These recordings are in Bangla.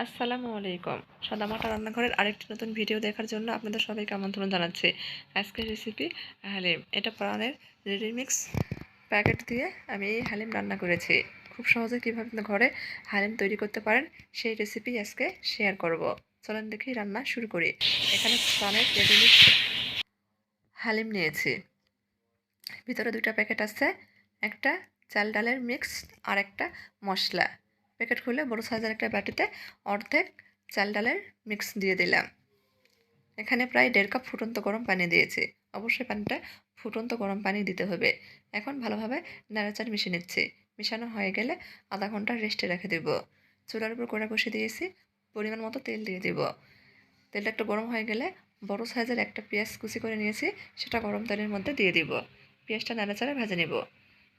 আসসালামু আলাইকুম। সাদামাটা রান্নাঘরের আরেকটি নতুন ভিডিও দেখার জন্য আপনাদের সবাইকে আমন্ত্রণ জানাচ্ছি। আজকের রেসিপি হালিম। এটা প্রাণের রেডিমিক্স প্যাকেট দিয়ে আমি এই হালিম রান্না করেছি। খুব সহজে কীভাবে ঘরে হালিম তৈরি করতে পারেন, সেই রেসিপি আজকে শেয়ার করব। চলেন দেখি রান্না শুরু করি। এখানে প্রাণের রেডিমিক্স হালিম নিয়েছি। ভিতরে দুইটা প্যাকেট আছে, একটা চাল ডালের মিক্স আর একটা মশলা। প্যাকেট খুলে বড় সাইজের একটা বাটিতে অর্ধেক চাল ডালের মিক্স দিয়ে দিলাম। এখানে প্রায় দেড় কাপ ফুটন্ত গরম পানি দিয়েছি। অবশ্যই পানিটা ফুটন্ত গরম পানি দিতে হবে। এখন ভালোভাবে নাড়াচাড় মিশিয়ে নিচ্ছি। মিশানো হয়ে গেলে আধা ঘণ্টা রেস্টে রেখে দেব। চুলার উপর কড়া বসে দিয়েছি। পরিমাণ মতো তেল দিয়ে দিব। তেলটা একটু গরম হয়ে গেলে বড় সাইজের একটা পেঁয়াজ কুচি করে নিয়েছি। সেটা গরম তেলের মধ্যে দিয়ে দিব। পেঁয়াজটা নাড়াচাড়া ভেজে নিব।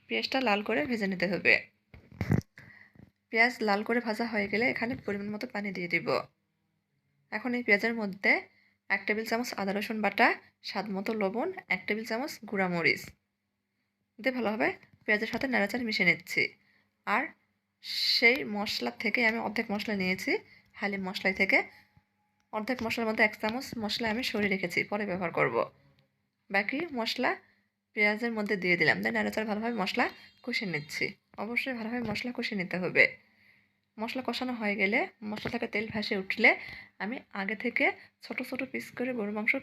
পেঁয়াজটা লাল করে ভেজে নিতে হবে। পেঁয়াজ লাল করে ভাজা হয়ে গেলে এখানে পরিমাণ মতো পানি দিয়ে দিব। এখন এই পেঁয়াজের মধ্যে এক টেবিল চামচ আদা, রসুন বাটা, স্বাদ মতো লবণ, এক টেবিল চামচ গুঁড়া মরিচ। দিয়ে ভালোভাবে পেঁয়াজের সাথে নাড়াচাড়া মিশিয়ে নিচ্ছি। আর সেই মশলা থেকে আমি অর্ধেক মশলা নিয়েছি, হালিম মশলাই থেকে। অর্ধেক মশলার মধ্যে এক চামচ মশলা আমি সরিয়ে রেখেছি, পরে ব্যবহার করব। বাকি মশলা পেঁয়াজের মধ্যে দিয়ে দিলাম। দেন নাড়াচাড়া ভালোভাবে মশলা কষিয়ে নিচ্ছি। অবশ্যই ভালোভাবে মশলা কষিয়ে নিতে হবে। মশলা কষানো হয়ে গেলে মশলা থেকে তেল ভাসে উঠলে আমি আগে থেকে ছোট ছোট পিস করে গরু মাংস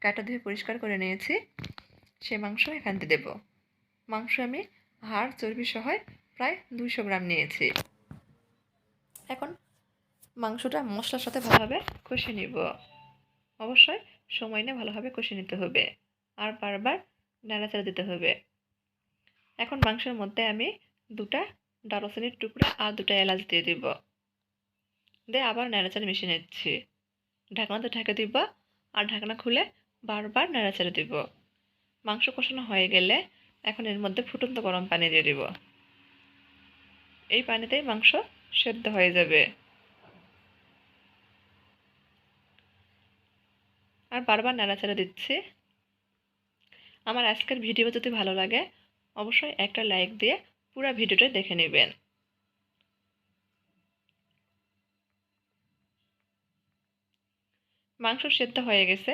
কাটা ধুয়ে পরিষ্কার করে নিয়েছি। সে মাংস এখান দিয়ে দেবো। মাংস আমি হাড়, চর্বি সহ প্রায় দুইশো গ্রাম নিয়েছি। এখন মাংসটা মশলার সাথে ভালোভাবে কষিয়ে নিব। অবশ্যই সময় নিয়ে ভালোভাবে কষিয়ে নিতে হবে আর বারবার নাড়াচাড়া দিতে হবে। এখন মাংসের মধ্যে আমি দুটা দারুচিনির টুকরা আর দুটা এলাচ দিয়ে দিব। দিয়ে আবার নাড়াচাড়া মিশিয়ে নিচ্ছি। ঢাকনাতে ঢেকে দিব আর ঢাকনা খুলে বারবার নাড়াচাড়া দিব। মাংস কষানো হয়ে গেলে এখন এর মধ্যে ফুটন্ত গরম পানি দিয়ে দিব। এই পানিতেই মাংস সেদ্ধ হয়ে যাবে। আর বারবার নাড়াচাড়া দিচ্ছি। আমার আজকের ভিডিও যদি ভালো লাগে, অবশ্যই একটা লাইক দিয়ে পুরো ভিডিওটা দেখে নেবেন। মাংস সেদ্ধ হয়ে গেছে।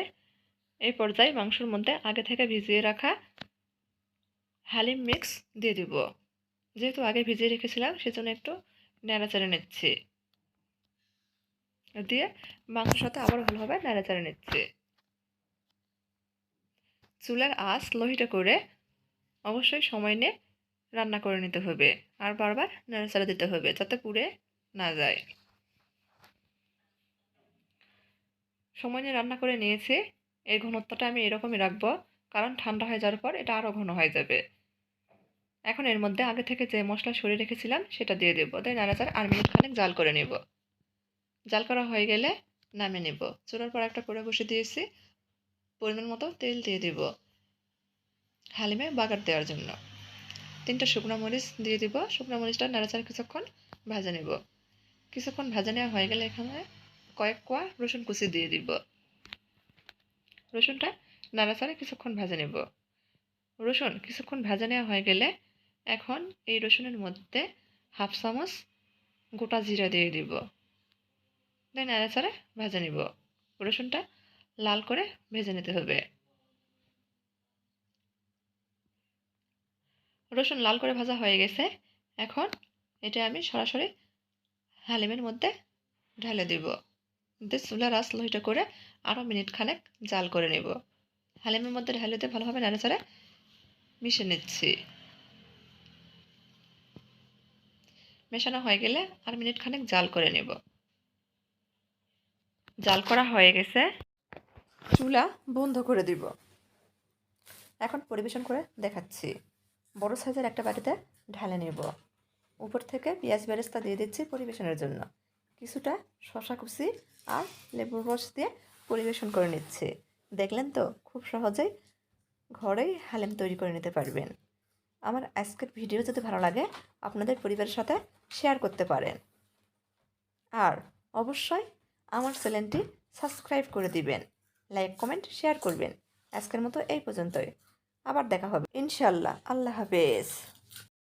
এই পর্যায়ে মাংসর মধ্যে আগে থেকে ভিজিয়ে রাখা হালিম মিক্স দিয়ে দিব। যেহেতু আগে ভিজিয়ে রেখেছিলাম, সেজন্য একটু নাড়াচাড়ে নিচ্ছি। দিয়ে মাংসের সাথে আবার ভালোভাবে নাড়াচাড়ে নিচ্ছি। চুলার আঁচ লোহিটা করে অবশ্যই সময় নিয়ে রান্না করে নিতে হবে আর বারবার নাড়াচাড়া দিতে হবে যাতে পুড়ে না যায়। সময় নিয়ে রান্না করে নিয়েছি। এই ঘনত্বটা আমি এরকমই রাখব, কারণ ঠান্ডা হয়ে যাওয়ার পর এটা আরও ঘন হয়ে যাবে। এখন এর মধ্যে আগে থেকে যে মশলা সরিয়ে রেখেছিলাম সেটা দিয়ে দেবো তাই নাড়াচাড়া আর মিনিট খানেক জাল করে নেব। জাল করা হয়ে গেলে নামিয়ে নেব। চুলার পর একটা করে বসে দিয়েছি, পরিমাণ মতো তেল দিয়ে দিব হালিমে বাগার দেওয়ার জন্য। তিনটা শুকনো মরিচ দিয়ে দিব। শুকনো মরিচটা নাড়াচাড়া কিছুক্ষণ ভাজা নেব। কিছুক্ষণ ভাজা নেওয়া হয়ে গেলে এখানে কয়েক কোয়া রসুন কুচি দিয়ে দিব। রসুনটা নাড়াচাড়া কিছুক্ষণ ভাজা নেব। রসুন কিছুক্ষণ ভাজা নেওয়া হয়ে গেলে এখন এই রসুনের মধ্যে হাফ চামচ গোটা জিরা দিয়ে দিব। দেন নাড়াচাড়া ভাজা নিব। রসুনটা লাল করে ভেজে নিতে হবে। রসুন লাল করে ভাজা হয়ে গেছে। এখন এটা আমি সরাসরি হালিমের মধ্যে ঢালে দিব। দিয়ে চুলা আঁচ লোহিটা করে আরও মিনিট খানেক জাল করে নেব। হালিমের মধ্যে ঢালে দিয়ে ভালোভাবে নাড়াচাড়া মিশে নিচ্ছি। মেশানো হয়ে গেলে আর মিনিট খানেক জাল করে নেব। জাল করা হয়ে গেছে। চুলা বন্ধ করে দিব। এখন পরিবেশন করে দেখাচ্ছি। বড় সাইজের একটা বাটিতে ঢালে নেব। উপর থেকে পেঁয়াজ বেরেস্তা দিয়ে দিচ্ছি পরিবেশনের জন্য। কিছুটা শশা কুচি আর লেবুর রস দিয়ে পরিবেশন করে নিচ্ছি। দেখলেন তো, খুব সহজেই ঘরেই হালেম তৈরি করে নিতে পারবেন। আমার আজকের ভিডিও যদি ভালো লাগে, আপনাদের পরিবারের সাথে শেয়ার করতে পারেন। আর অবশ্যই আমার চ্যানেলটি সাবস্ক্রাইব করে দিবেন। লাইক, কমেন্ট, শেয়ার করবেন। আজকের মতো এই পর্যন্তই। আবার দেখা হবে। ইনশাল্লাহ। আল্লাহ হাফেজ।